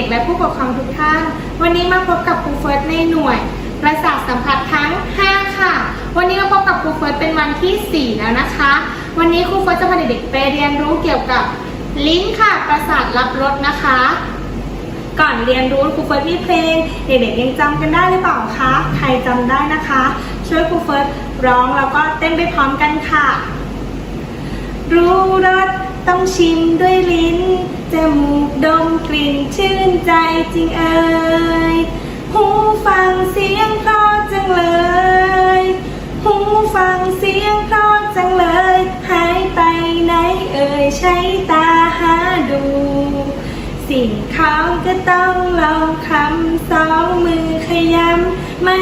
็กๆ และผู้ปกครองทุกท่าน วันนี้มาพบกับครูเฟิร์สในหน่วย ประสาทสัมผัสทั้ง 5 ค่ะ วันนี้มาพบกับครูเฟิร์สเป็นวันที่ 4 แล้วนะคะ วันนี้ครูเฟิร์สจะพาเด็กๆไปเรียนรู้เกี่ยวกับลิ้นค่ะ ประสาทรับรสนะคะ ก่อนเรียนรู้ครูเฟิร์สมีเพลง เด็กๆยังจำกันได้หรือเปล่าคะใครจำได้นะคะ ช่วยครูเฟิร์สร้องแล้วก็เต้นไปพร้อมกันค่ะ รู้รสต้องชิมด้วยลิ้น จมูกดมกลิ่นชื่นใจจริงเอ่ยหูฟังเสียงเพราะจังเลยหูฟังเสียงเพราะจังเลย หายไปไหนเอ่ยใช้ตาหาดู สิ่งเขาก็ต้องลองคำสองมือขยำไม่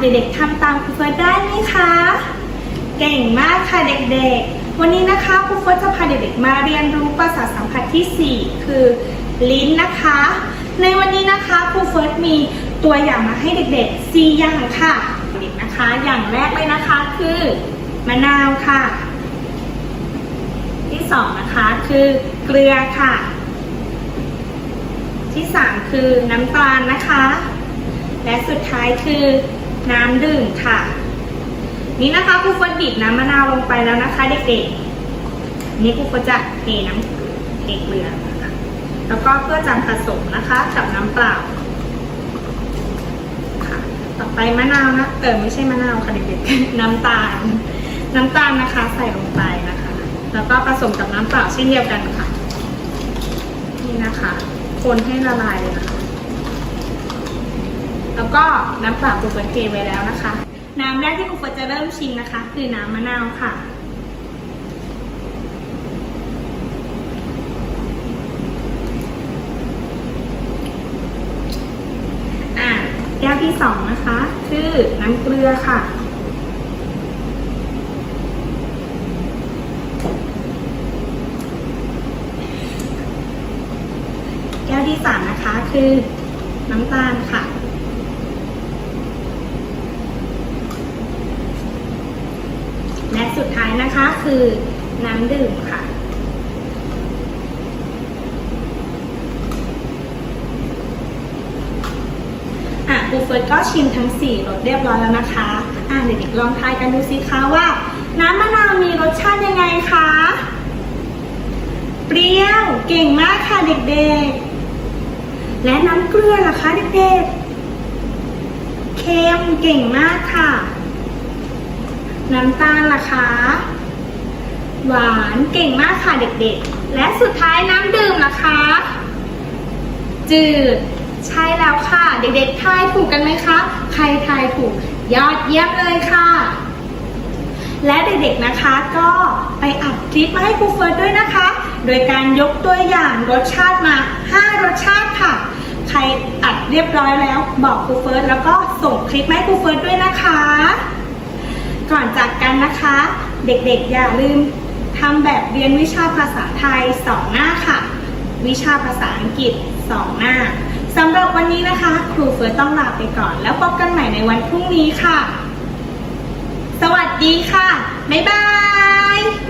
เด็กๆทำตามครูเฟิร์สได้ไหมคะ เก่งมากค่ะเด็กๆ วันนี้นะคะครูเฟิร์สจะพาเด็กๆมาเรียนรู้ประสาสัมผัสที่ 4 คือลิ้นนะคะ ในวันนี้นะคะครูเฟิร์สมีตัวอย่างมาให้เด็กๆ 4 อย่างค่ะเด็กนะคะ อย่างแรกเลยนะคะคือมะนาวค่ะ ที่สองนะคะคือเกลือค่ะ ที่สามคือน้ำตาลนะคะ และสุดท้ายคือ น้ำดื่มค่ะ นี่นะคะครูเฟิร์บีบน้ำมะนาวลงไปแล้วนะคะเด็กๆนี่ครูเฟิร์จะเทน้ำเทเกลือนะคะแล้วก็เพื่อจะผสมนะคะกับน้ำเปล่าค่ะต่อไปมะนาวนะเออไม่ใช่มะนาวค่ะเด็กๆ น้ำตาล น้ำตาลนะคะใส่ลงไปนะคะ แล้วก็ผสมกับน้ำเปล่าเช่นเดียวกันค่ะ นี่นะคะ คนให้ละลายเลยนะคะ ก็น้ำเปล่าครูเฟิร์สเทไว้แล้วนะคะ น้ำแรกที่ครูเฟิร์สจะเริ่มชิมนะคะ คือน้ำมะนาวค่ะแก้วที่สองนะคะ คือน้ำเกลือค่ะแก้วที่สามนะคะคือน้ำตาลค่ะ และ สุดท้ายนะคะคือน้ำดื่มค่ะ อะครูเฟิร์สก็ชิมทั้ง 4รสเรียบร้อยแล้วนะคะ อะเด็กๆลองทายกันดูสิคะว่า น้ำมะนาวมีรสชาติยังไงคะ เปรี้ยวเก่งมากค่ะเด็กๆ และน้ำเกลือล่ะคะเด็กๆ เค็มเก่งมากค่ะ น้ำตาลล่ะคะ หวานเก่งมากค่ะเด็กๆ และสุดท้ายน้ำดื่มล่ะคะ จืด ใช่แล้วค่ะ เด็กๆทายถูกกันไหมคะ ใครทายถูก ยอดเยี่ยมเลยค่ะ และเด็กๆนะคะก็ไปอัดคลิปมาให้ครูเฟิร์สด้วยนะคะ โดยการยกตัวอย่างรสชาติมา 5 รสชาติค่ะ ใครอัดเรียบร้อยแล้วบอกครูเฟิร์สแล้วก็ส่งคลิปมาให้ครูเฟิร์สด้วยนะคะ ก่อนจากกันนะคะ เด็กๆอย่าลืมทำแบบเรียนวิชาภาษาไทย 2 หน้าค่ะ วิชาภาษาอังกฤษ 2 หน้าสำหรับวันนี้นะคะ ครูเฟิร์สต้องลาไปก่อน แล้วพบกันใหม่ในวันพรุ่งนี้ค่ะ สวัสดีค่ะ บ๊ายบาย